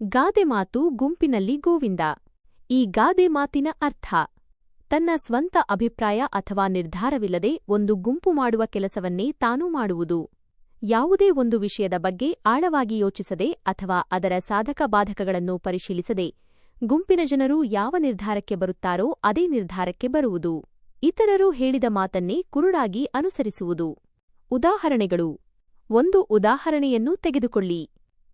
ಗಾದೆ ಮಾತು ಗುಂಪಿನಲ್ಲಿ ಗೋವಿಂದ. ಈ ಗಾದೆ ಮಾತಿನ ಅರ್ಥ, ತನ್ನ ಸ್ವಂತ ಅಭಿಪ್ರಾಯ ಅಥವಾ ನಿರ್ಧಾರವಿಲ್ಲದೆ ಒಂದು ಗುಂಪು ಮಾಡುವ ಕೆಲಸವನ್ನೇ ತಾನೂ ಮಾಡುವುದು. ಯಾವುದೇ ಒಂದು ವಿಷಯದ ಬಗ್ಗೆ ಆಳವಾಗಿ ಯೋಚಿಸದೆ ಅಥವಾ ಅದರ ಸಾಧಕ ಬಾಧಕಗಳನ್ನು ಪರಿಶೀಲಿಸದೆ ಗುಂಪಿನ ಜನರು ಯಾವ ನಿರ್ಧಾರಕ್ಕೆ ಬರುತ್ತಾರೋ ಅದೇ ನಿರ್ಧಾರಕ್ಕೆ ಬರುವುದು. ಇತರರು ಹೇಳಿದ ಮಾತನ್ನೇ ಕುರುಡಾಗಿ ಅನುಸರಿಸುವುದು. ಉದಾಹರಣೆಗಳು, ಒಂದು ಉದಾಹರಣೆಯನ್ನು ತೆಗೆದುಕೊಳ್ಳಿ.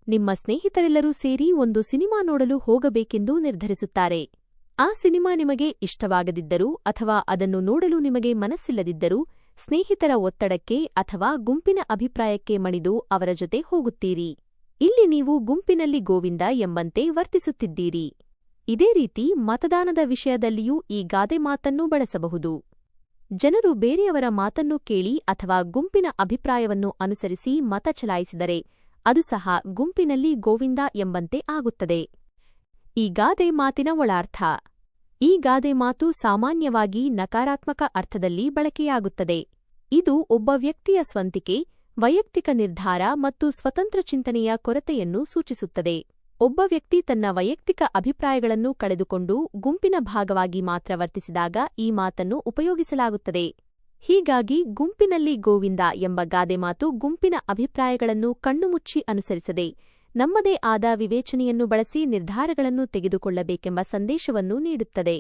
ನಿಮ್ಮ ಸ್ನೇಹಿತರೆಲ್ಲರೂ ಸೇರಿ ಒಂದು ಸಿನಿಮಾ ನೋಡಲು ಹೋಗಬೇಕೆಂದು ನಿರ್ಧರಿಸುತ್ತಾರೆ. ಆ ಸಿನಿಮಾ ನಿಮಗೆ ಇಷ್ಟವಾಗದಿದ್ದರೂ ಅಥವಾ ಅದನ್ನು ನೋಡಲು ನಿಮಗೆ ಮನಸ್ಸಿಲ್ಲದಿದ್ದರೂ ಸ್ನೇಹಿತರ ಒತ್ತಡಕ್ಕೆ ಅಥವಾ ಗುಂಪಿನ ಅಭಿಪ್ರಾಯಕ್ಕೆ ಮಣಿದು ಅವರ ಜೊತೆ ಹೋಗುತ್ತೀರಿ. ಇಲ್ಲಿ ನೀವು ಗುಂಪಿನಲ್ಲಿ ಗೋವಿಂದ ಎಂಬಂತೆ ವರ್ತಿಸುತ್ತಿದ್ದೀರಿ. ಇದೇ ರೀತಿ ಮತದಾನದ ವಿಷಯದಲ್ಲಿಯೂ ಈ ಗಾದೆ ಮಾತನ್ನೂ ಬಳಸಬಹುದು. ಜನರು ಬೇರೆಯವರ ಮಾತನ್ನು ಕೇಳಿ ಅಥವಾ ಗುಂಪಿನ ಅಭಿಪ್ರಾಯವನ್ನು ಅನುಸರಿಸಿ ಮತ ಚಲಾಯಿಸಿದರೆ ಅದು ಸಹ ಗುಂಪಿನಲ್ಲಿ ಗೋವಿಂದ ಎಂಬಂತೆ ಆಗುತ್ತದೆ. ಈ ಗಾದೆ ಮಾತಿನ ಒಳಾರ್ಥ. ಈ ಗಾದೆ ಮಾತು ಸಾಮಾನ್ಯವಾಗಿ ನಕಾರಾತ್ಮಕ ಅರ್ಥದಲ್ಲಿ ಬಳಕೆಯಾಗುತ್ತದೆ. ಇದು ಒಬ್ಬ ವ್ಯಕ್ತಿಯ ಸ್ವಂತಿಕೆ, ವೈಯಕ್ತಿಕ ನಿರ್ಧಾರ ಮತ್ತು ಸ್ವತಂತ್ರ ಚಿಂತನೆಯ ಕೊರತೆಯನ್ನು ಸೂಚಿಸುತ್ತದೆ. ಒಬ್ಬ ವ್ಯಕ್ತಿ ತನ್ನ ವೈಯಕ್ತಿಕ ಅಭಿಪ್ರಾಯಗಳನ್ನು ಕಳೆದುಕೊಂಡು ಗುಂಪಿನ ಭಾಗವಾಗಿ ಮಾತ್ರ ವರ್ತಿಸಿದಾಗ ಈ ಮಾತನ್ನು ಉಪಯೋಗಿಸಲಾಗುತ್ತದೆ. ಹೀಗಾಗಿ ಗುಂಪಿನಲ್ಲಿ ಗೋವಿಂದ ಎಂಬ ಗಾದೆ ಮಾತು ಗುಂಪಿನ ಅಭಿಪ್ರಾಯಗಳನ್ನು ಕಣ್ಣುಮುಚ್ಚಿ ಅನುಸರಿಸದೆ, ನಮ್ಮದೇ ಆದ ವಿವೇಚನೆಯನ್ನು ಬಳಸಿ ನಿರ್ಧಾರಗಳನ್ನು ತೆಗೆದುಕೊಳ್ಳಬೇಕೆಂಬ ಸಂದೇಶವನ್ನು ನೀಡುತ್ತದೆ.